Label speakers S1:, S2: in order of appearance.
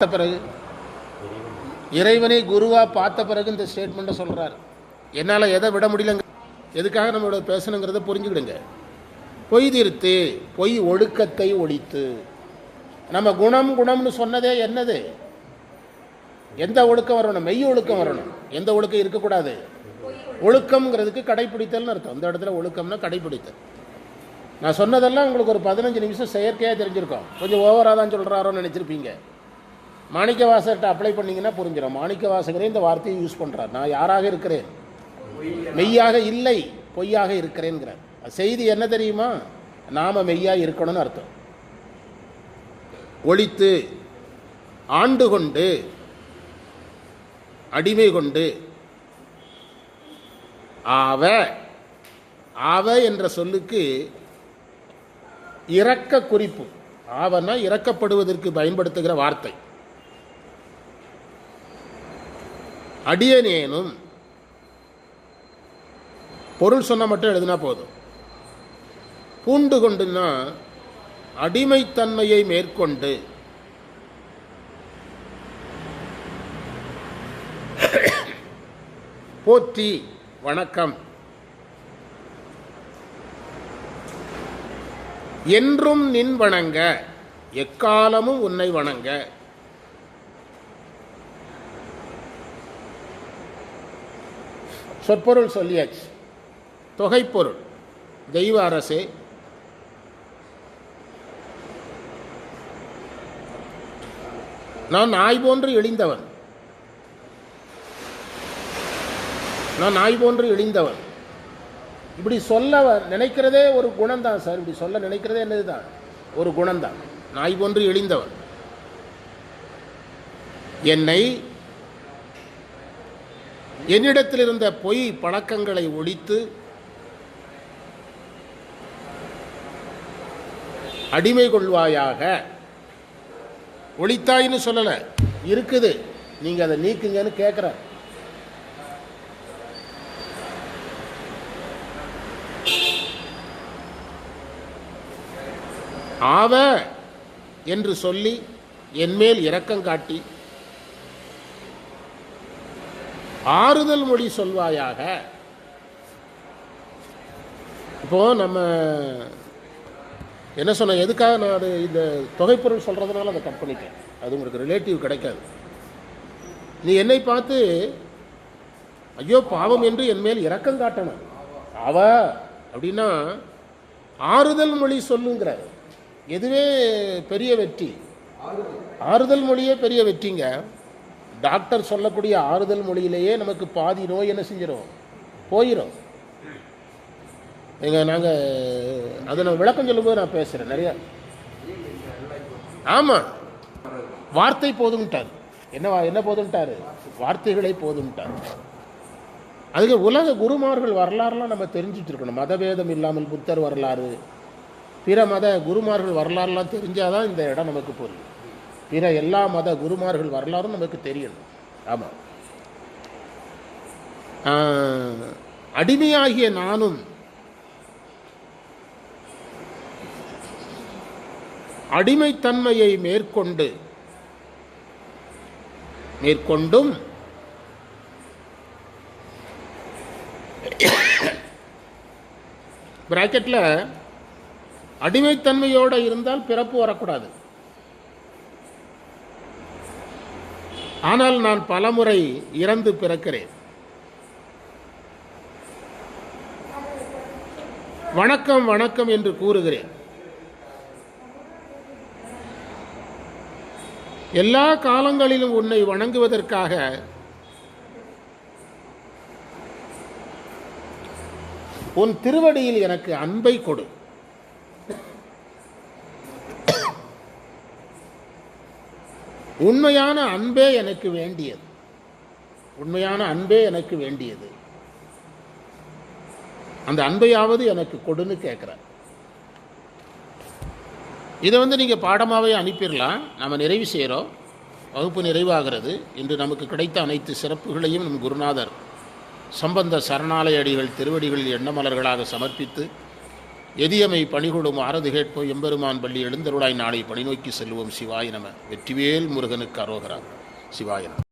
S1: பார்த்த பிறகு இறைவனை குருவா பார்த்த பிறகு இந்த ஸ்டேட்மெண்ட்டை சொல்றாரு. என்னால் எதை விட முடியலங்க எதுக்காக நம்மளோட பேசணுங்கிறத புரிஞ்சுக்கிடுங்க. பொய் தீர்த்து பொய் ஒழுக்கத்தை ஒழித்து. நம்ம குணம் குணம்னு சொன்னதே என்னது? எந்த ஒழுக்கம் வரணும்? மெய் ஒழுக்கம் வரணும். எந்த ஒழுக்கம் இருக்கக்கூடாது? ஒழுக்கம்ங்கிறதுக்கு கடைப்பிடித்தல்னு அர்த்தம். இந்த இடத்துல ஒழுக்கம்னா கடைப்பிடித்தல். நான் சொன்னதெல்லாம் உங்களுக்கு ஒரு பதினஞ்சு நிமிஷம் செயற்கையாக தெரிஞ்சிருக்கோம். கொஞ்சம் ஓவராக தான் சொல்கிறாரோன்னு நினச்சிருப்பீங்க. மாணிக்க வாசகர்கிட்ட அப்ளை பண்ணீங்கன்னா புரிஞ்சிடும். மாணிக்க வாசகரே இந்த வார்த்தையை யூஸ் பண்ணுறார் நான் யாராக இருக்கிறேன்? மெய்யாக இல்லை பொய்யாக இருக்கிறேங்கிறார் செய்தி என்ன தெரியுமா? நாம மெய்யா இருக்கணும்னு அர்த்தம். ஒழித்து ஆண்டு கொண்டு அடிமை கொண்டு ஆவ ஆவ என்ற சொல்லுக்கு இறக்க குறிப்பு. ஆவன்னா இறக்கப்படுவதற்கு பயன்படுத்துகிற வார்த்தை. அடியனேனும். பொருள் சொன்ன மட்டும் எழுதினா போதும். பூண்டு கொண்டுன்னா அடிமைத்தன்மையை மேற்கொண்டு. போற்றி வணக்கம். என்றும் நின் வணங்க எக்காலமும் உன்னை வணங்க. சொற்பொருள் சொல்லியாச்சு. தொகைப்பொருள். தெய்வ அரசே. நான் நாய் போன்று எழிந்தவன். நான் நாய் போன்று எழிந்தவன். இப்படி சொல்ல நினைக்கிறதே ஒரு குணம்தான் சார். இப்படி சொல்ல நினைக்கிறதே என்னதுதான்? ஒரு குணம்தான். நாய் போன்று எழிந்தவன். என்னை என்னிடத்தில் இருந்த பொய் பழக்கங்களை ஒழித்து அடிமை கொள்வாயாக. ஒழித்தாயின்னு சொல்லலை. இருக்குது. நீங்கள் அதை நீக்குங்கன்னு கேட்குற ஆவ என்று சொல்லி என்மேல் இரக்கம் காட்டி ஆறுதல் மொழி சொல்வாயாக. இப்போ நம்ம என்ன சொன்ன எதுக்காக நான் அது இந்த தொகைப்பொருள் சொல்கிறதுனால அதை கட் பண்ணிட்டேன்? அது உங்களுக்கு ரிலேட்டிவ் கிடைக்காது. நீ என்னை பார்த்து ஐயோ பாவம் என்று என் மேல் இரக்கம் காட்டணும். அவ அப்படின்னா ஆறுதல் மொழி சொல்லுங்கிற எதுவே பெரிய வெற்றி. ஆறுதல் மொழியே பெரிய வெற்றிங்க. டாக்டர் சொல்லக்கூடிய ஆறுதல் மொழியிலேயே நமக்கு பாதி நோய் என்ன செஞ்சிடும் போயிடும் எங்கள் நாங்கள் அதை நான் விளக்கம் சொல்லும்போது நான் பேசுகிறேன் நிறையா. ஆமாம் வார்த்தை போதும்ட்டார். என்ன என்ன போதும்ட்டார்? வார்த்தைகளே போதும்ட்டார். அதுக்கு உலக குருமார்கள் வரலாறுலாம் நம்ம தெரிஞ்சுட்டு இருக்கணும் மதபேதம் இல்லாமல் புத்தர் வரலாறு. பிற மத குருமார்கள் வரலாறுலாம் தெரிஞ்சாதான் இந்த இடம் நமக்கு புரியும். பிற எல்லா மத குருமார்கள் வரலாறும் நமக்கு தெரியணும். ஆமாம் அடிமையாகிய நானும் அடிமைத்தன்மையை மேற்கொண்டு மேற்கொண்டும் பிராக்கெட்டில் அடிமைத்தன்மையோடு இருந்தால் பிறப்பு வரக்கூடாது. ஆனால் நான் பலமுறை இறந்து பிறக்கிறேன். வணக்கம் வணக்கம் என்று கூறுகிறேன். எல்லா காலங்களிலும் உன்னை வணங்குவதற்காக உன் திருவடியில் எனக்கு அன்பை கொடு. உண்மையான அன்பே எனக்கு வேண்டியது. உண்மையான அன்பே எனக்கு வேண்டியது. அந்த அன்பையாவது எனக்கு கொடுன்னு கேட்குறேன் இதை வந்து நீங்கள் பாடமாகவே அனுப்பிடலாம் நம்ம நிறைவு செய்கிறோம் வகுப்பு நிறைவாகிறது. இன்று நமக்கு கிடைத்த அனைத்து சிறப்புகளையும் நம் குருநாதர் சம்பந்த சரணாலய அடிகள் திருவடிகளில் எண்ணமலர்களாக சமர்ப்பித்து எதியமை பணிகொடும் ஆரது கேட்போ எம்பெருமான் பள்ளி எழுந்தருளாய். நாளை பணி நோக்கி செல்வோம் சிவாயினம வெற்றிவேல் முருகனுக்கு அரோகரா. சிவாயினம்